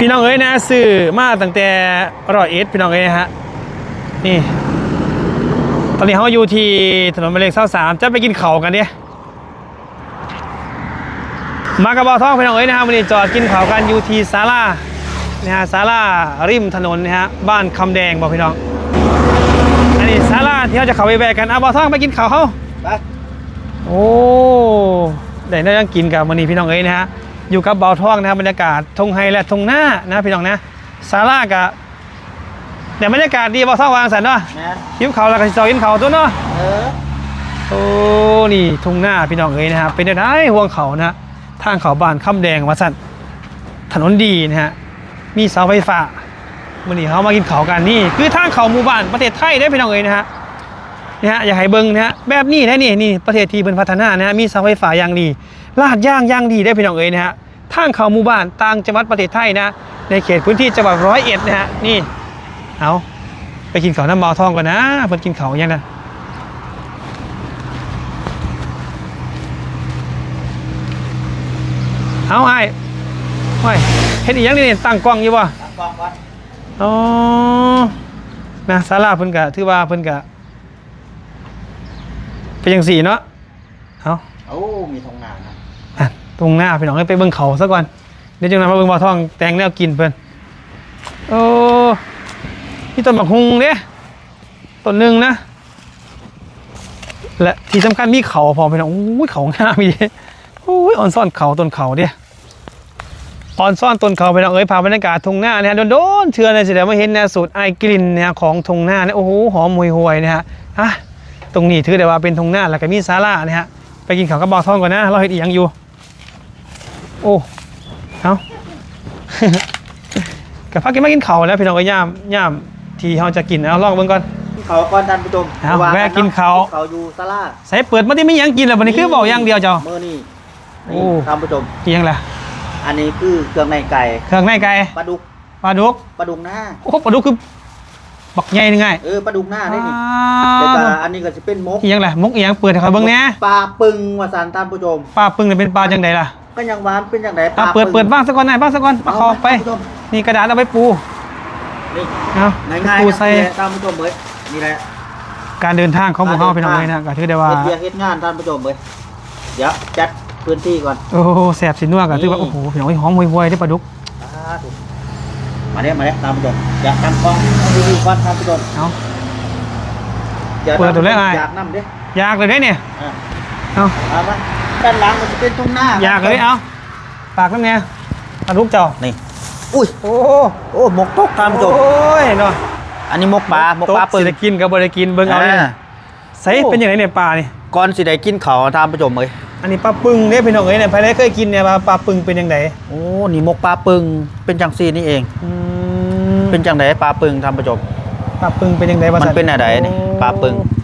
พี่น้องเอ้ยนะซื้อมาตั้งแต่ร้อยเอ็ดพี่น้องเอ้ยนะฮะนี่ ตอนนี้เขาอยู่ที่ถนนหมายเลขเศร้าสามจะไปกินเขาวกันเนี่ยมากระบอกท้องพี่น้องเอ้ยนะฮะวันนี้จอดกินเขาวกันอยู่ที่ศาลานะฮะศาลาริมถนนนะฮะบ้านคำแดงบอกพี่น้องอันนี้ศาลาที่เขาจะเข้าไปแบกกันอะบอกท้องไปกินเขาวเขาไปโอ้ได้ได้ยังกินกับมันนี้พี่น้องเอ้ยนะฮะ อยู่กับเบาท่องนะครับบรรยากาศทงไฮและทงหน้านะพี่น้องนะซาร่ากับแต่บรรยากาศดีเบาท่องวางสันเนาะแม่นยิ้มเขาแล้วก็สิจอกินเขาตัวเนาะเออโอ้นี่ทงหน้าพี่น้องเอ้ยนะครับเป็นได้ได้ห่วงเขานะทางเขาบ้านค่ำแดงวัดสันถนนดีนะฮะมีเสาไฟฟ้ามื่อนี้เขามากินเขากันนี่คือทางเขาหมู่บ้านประเทศไทยได้อพี่น้องเอ้ยนะฮะนะฮะอยากให้เบิ้งนะฮะแบบนี้ได้นี่นี่ประเทศที่เป็นพัฒนานะฮะมีเสาไฟฟ้าอย่างดี ลาดย่างย่างดีได้พี่น้องเอ๋ยนะฮะทางเขาหมู่บ้านต่างจังหวัดประเทศไทยนะ ในเขตพื้นที่จังหวัดร้อยเอ็ดนะฮะนี่เอาไปกินเขาวน้ำเบาทองก่อนนะเพิ่นกินเขาวยังนะเอาไอ้ไว้เฮ็ดอีหยังนี่นี่ตั้งกล้องอยู่บ่ตั้งกล้องก่อนอ๋อนะศาลาเพิ่นกะถือว่าเพิ่นกะเป็นจังสี่เนาะเอาโอ้มีทงนานะอะ ตรงหน้าพี่น้องให้ไปเบิ่งเขาซะก่อนเดี๋ยวจังนั้นมาเบิ่งบ่อทองแตงแนวกินเพิ่นโอ้นี่ต้นบักฮุงเด้ต้นหนึ่งนะ และที่สำคัญมีเขาพอพี่น้องอุ้ยเขางามอีเด้โอ้ยอ่อนซ่อนเขาต้นเขาเด้อ่อนซ่อนต้นเขาไปน้องเอ้ยพาบรรยากาศทงหน้านี่ยโดนๆเชื่อเลยสิเดี๋ยวมาเห็นแนวสูตรไอกลิ่นเนี่ยของทงหน้าเนี่ยโอ้โหหอมหวยหวยนะฮะอะตรงนี้ถือได้ว่าเป็นทงหน้าแล้วก็มีศาลานะฮะไปกินข้าวกับบ่อทองก่อนนะเราเห็นอีหยังอยู่ โอ้เอากับพักกินมากินข้าวแล้วพี่น้องก็ย่ามย่ามที่เราจะกินเอาลองเบิ่งก่อนกินเขาก่อนท่านผู้ชมเอาระหงแวะกินเขากินเขาอยู่ซาลาใส่เปิดมาที่ไม่ยังกินแล้ววันนี้คือบอกอย่างเดียวเจ้า เมื่อนี่โอ้ นี่ท่านผู้ชม กินยังล่ะอันนี้คือเครื่องในไก่เครื่องในไก่ปลาดุกปลาดุกปลาดุกหน้า โอ้ปลาดุกคือบักใหญ่นึงไงเออปลาดุกหน้าได้นี่อ่แล้วก็าอันนี้ก็จะเป็นมกอีหยังล่ะมกอีหยังเปิดให้เขาเบิ่งแหน่ปลาปึงวาสันท่านผู้ชม ปลาปึงเนี่ยเป็นปลาจังไดล่ะ ก็ยังหวานเป็นอย่างไรปอะลาเปิดปึงเปิดบ้างสักก่อนไหนอยบ้างสักก่อนปลาคอไปท่านผู้ชมนี่กระดาษเอาไปปูนี่เอาง่ายๆปูนะใส่ท่านผู้ชมเอ้ยนี่แหละ การเดินทางของหมู่เฮาพี่น้องเลยนะก็ถือได้ว่า เฮ็ดเวียกเฮ็ดงานท่านผู้ชมเอ้ยเดี๋ยวจัดพื้นที่ก่อน โอ้โหแสบสินัวก็ถือว่านี่โอ้โหพี่น้องหอมห่วยๆได้อปลาดุกอ่าถูกมาเนี่ยมาเนี่ยตามผู้ชมอยากตั้งกล้องเอาดูๆก่อนท่านผู้ชมเอาดี๋ยวเปิดดูเลยไอ้อยากนำเด้อยากเลยเด้อเนี่ยอะเอาเอามา ด้านหลังมันจะเป็นตรงหน้าอยากเลยเอาปากน้ำเนี่ยปลาดุกเจ้านี่อุ้ยโอ้โอ้หมกตกท่านผู้ชมโอ้ยเนาะอันนี้หมกปลาหมกปลาเปิปึดงจะกินกับบริกินเบิ่งเอาเนี่ยอ่าใส่เป็นยังไงเนี่ยปลานี่ก่อนสิได้กินเขาวท่านผู้ชมเอ้ยอันนี้ปลาปึงเนี่ยพี่น้องเอ้ยเนี่ยภายในเคยกินเนี่ยปลาปลาปึงเป็นยังไงโอ้นี่หมกปลาปึงเป็นจังซี่นี่เองอืมเป็นจังไดปลาปึงท่านผู้ชมปลาปึงเป็นยังไงวะมันเป็นอะไรนี่ปลาปึงนี่ใ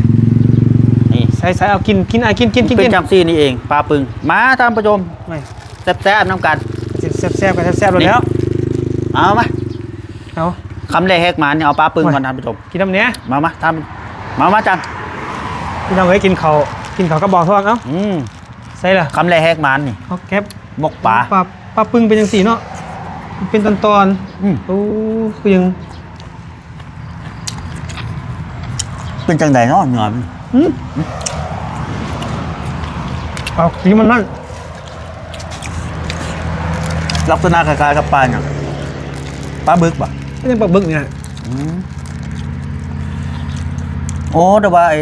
ส่ใส่เอากินกินไอ้กินกินกินเป็กินนจังซี่นี่เองปลาปึงมาท่านผู้ชมไม่แซ่บๆน้ำกัน แซ่บแซ่บกันแซ่บๆแล้วเอามาเอาคำแรกแหกหมาเนี่ยเอาปลาปึงก่อนท่านผู้ชมกินน้ำเนี้ยมามาทำมามาจังพี่น้องเอ้ยกินเขาวกินเขาวก็บอกทอดเอ้าอืมใส่ละคำแรกแหกหมานนี่เอาแก็บหมกปลาปลาปลาปึงเป็นยังสีเนาะเป็นตอนตอนอืมๆโอ้คือยังเป็นจังไดเนาะเนื้อมันอืม เอาสีมันนั่นลักษณะคล้ายๆกับปลาเนี่ยปลาบึกป่ะไม่ใช่ปลาบึกเนี่ยอืมโอ้แต่ว่าไอ้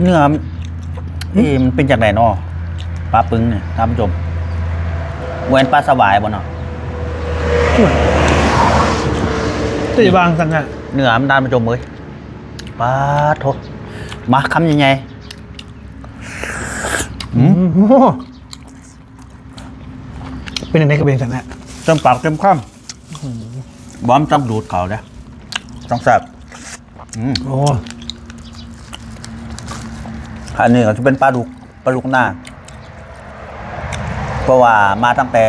เนื้อมันเอ้มันเป็นจังไดเนาะปลาปึงเนี่ยท่านผู้ชมเหมือนปลาสวายบ่เนาะตัวจะบางสั่งอะเนื้อมันด้านผู้ชมเอ้ยปลาโถมาคำยังไง อืมโอ้โหเป็นยังไงก็เป็นสั่งอะเต็มปากเต็มคำบอมต้องดูดเขาเด้อต้องแซ่บอืมโอ้อันนี้ก็จะเป็นปลาดุกปลาดุกหน้าเพราะว่ามาตั้งแต่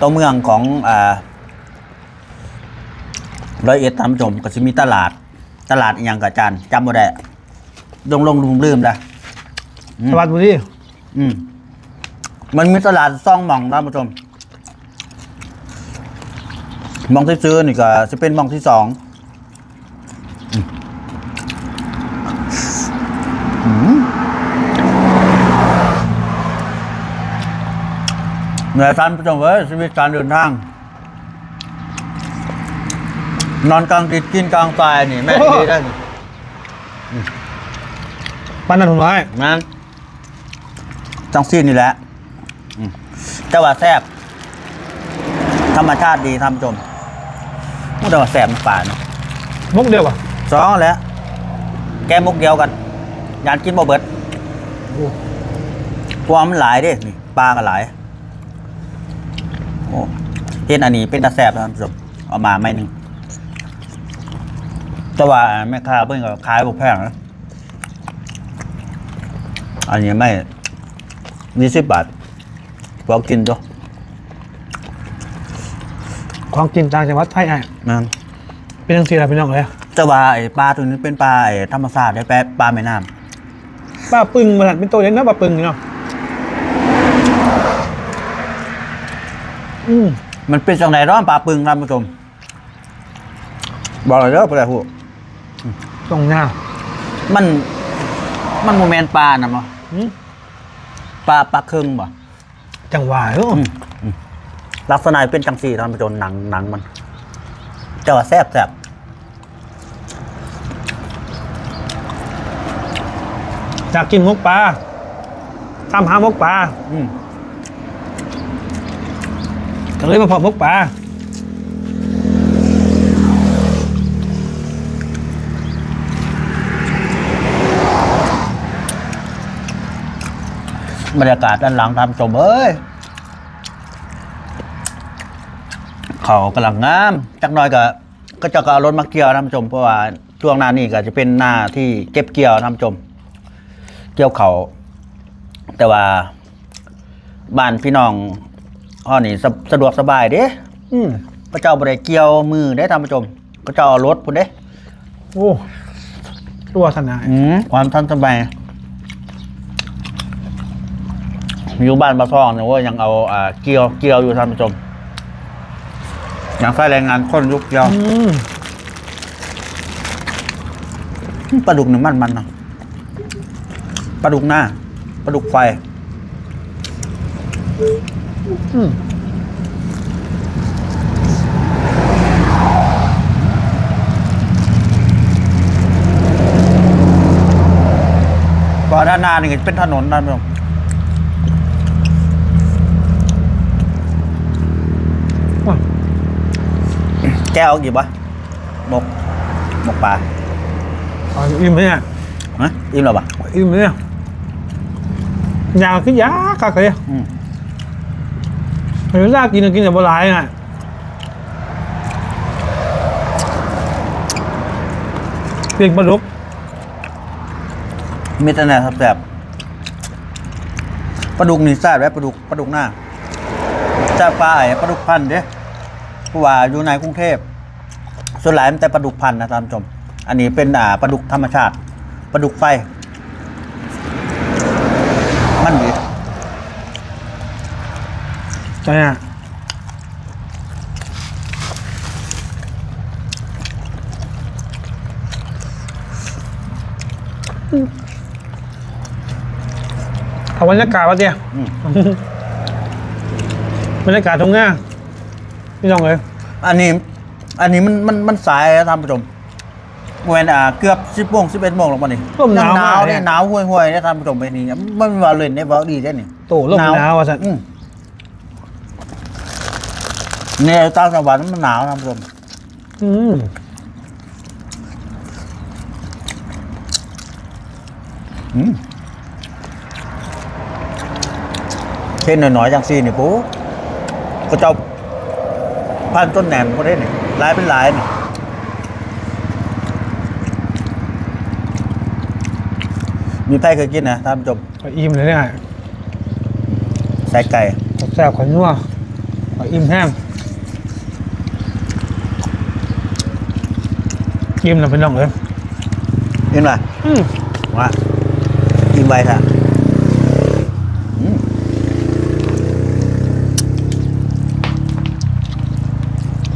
ตัวเมืองของอ่าร้อยเอ็ดตามผู้ชมก็จะมีตลาด ตลาดอหย่างกับจานจำบ่ได้ลงลงลืมลืมได้อืม สวัสดีอืมมันมีตลาดซ่องหม่องท่านผู้ชมมองที่ซื้อนี่ก็จะเป็นมองที่สองอืมอืมเหนื่อยท่านผู้ชมเว้ยชีวิตการเดินทาง นอนกลางติดกินกลางตายนี่ แม่งดีได้นี่ปานนั้นผมร้อยมัน จังซีนนี่แหละอืมแต่ว่าแซ่บธรรมชาติดีท่านผู้ชมแต่ว่าแซ่บมันป่าเนาะมุกเดียวอะสองแล้วแกมุกเดียวกันยานกินบ่เบิดความมันหลายเด้นี่ปลาก็หลายโอ้เห็นอันนี้เป็นตาแซ่บท่านผู้ชมเอามาไม่หนึ่งแต่ว่าแม่ค้าเพิ่นก็ขายบ่แพงนะอันนี้ไม่ ยี่สิบบาทพอกินจ้ะของกินต่างจังหวัดไทยอะนั่นเป็นจังซี่ล่ะพี่น้องเอ้ยแต่ว่าไอ้ปลาตัวนี้เป็นปลาไอ้ธรรมชาติได้แปลปลาแม่น้ป้าปึงมันเป็นตัวเล็กนะป้าปึงนี่เนาะอืมำมันเป็นจังไหนร้อนปลาปึงท่านผู้ชมบอกเลยเด้อปลาหูตรงหน้ามันมันโมเมนปลานะมั้งอืม ปลาปลาครึ่งบ่จังหวะเอออืมอืมลักษณะเป็นจังสีท่านผู้ชมหนังหนังมัน แต่ว่าแซ่บแซ่บอยากกินมกปลาตามหามกปลาอืมก็เลยมาพอมกปลา บรรยากาศด้านหลังท่านผู้ชมเอ้ยเขากำลังงามจักหน่อยก็ก็จะก็เอารถมาเกี่ยวท่านผู้ชมเพราะว่าช่วงหน้านี้ก็จะเป็นหน้าที่เก็บเกี่ยวท่านผู้ชม เกี่ยวเขาแต่ว่าบ้านพี่น้องอ้อนี่สะสะดวกสบายเด้อืมพระเจ้าบริเกี่ยวมือได้ท่านผู้ชมพระเจ้าเอารถพุ่นเด้โอ้ตัวทนายอืมความทันสมัย อยู่บ้านปลาทองเนี่ยว่ายังเอาอ่าเกี่ยวเกี่ยวอยู่ท่านผู้ชมยังใช้แรงงานคนยุคเกี่ยวอืมปลาดุกน้ำมันมันเนาะปลาดุกหน้าปลาดุกไฟอืมก็ด้านหน้านี่เป็นถนนท่านผู้ช แก้วเอากี่ปะหมกหมกปลาเอาอิ่มไหมเนี่ยฮะอิ่มแล้วปะอิ่มไหมเนี่ยยาวขึ้นยากคักเลยอืมเห็นลากกินก็กินแต่โบราณอะเปียกปลาดุกมีแต่แนวแสบปลาดุกนี่แซ่บแล้วปลาดุกปลาดุกหน้า แซ่บปลาไอ้ปลาดุกพันธุ์เด้เพราะว่าอยู่ในกรุงเทพส่วนหลายมันแต่ปลาดุกพันธุ์นะท่านผู้ชม อันนี้เป็นอ่าปลาดุกธรรมชาติปลาดุกไฟ มันดีใช่อะเอาบรรยากาศวะเตี้ยอืม บรรยากาศตรงหน้าพี่น้องเลยอันนี้ อันนี้มันมันมันสายนะท่านผู้ชมเวนอ่าเกือบสิบโมงสิบเอ็ดโมงลงมานี่ร่มหนาวหนามาวกเนี่ยหนาวห่วยห่วยๆเนี่ยท่านผู้ชมไปนี่มันว่าเล่นได้บ่ดีได้นี่โตร่มหนาวว่ะสันอืมเนี่ยตามจังหวัดมันหนาวท่านผู้ชมอืมอืมเช่นหน่อยๆจังซี่นี่ปุ๊ ก็เจ้าพันต้นแหนมก็ได้นี่หลายเป็นหลายนี่มีไพ่เคยกินนะท่านผู้ชมก็อิ่มเลยเนี่ยใส่ไก่แซ่บขนนัวก็อิ่มแห้งอิ่มแล้วพี่น้องเลยเห็นไหมอืมว่ากินใบค่ะ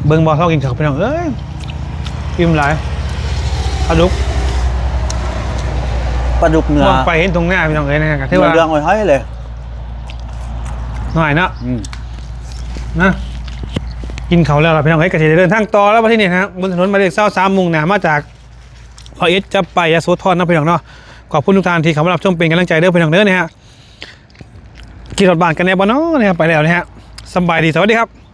เบิ่งบอลเข้ากินข้าวพี่น้องเอ้ยอิ่มหลายปลาดุกปลาดุกเนื้อมองไปเห็นตรงหน้าพี่น้องเอ้ยนะฮะก็ถือเนื้อว่าเรื่องอ้อยๆเลยหน่อยเนาะอืมนะกินเขาวแล้วล่ะพี่น้องเอ้ยก็จะเดินทางต่อแล้วมาที่นี่นะฮะบนถนนหมายเลขเศร้าสามมุงหนามาจากพอเอสจะไปยโสธรนะพี่น้องเนาะขอบคุณทุกท่านที่เข้ามารับชมเป็นกำลังใจเด้อพี่น้องเด้อนะฮะขี่รถบ้านกันแน่บ่เนาะนะครับไปแล้วนะฮะสำบายดีสวัสดีครับ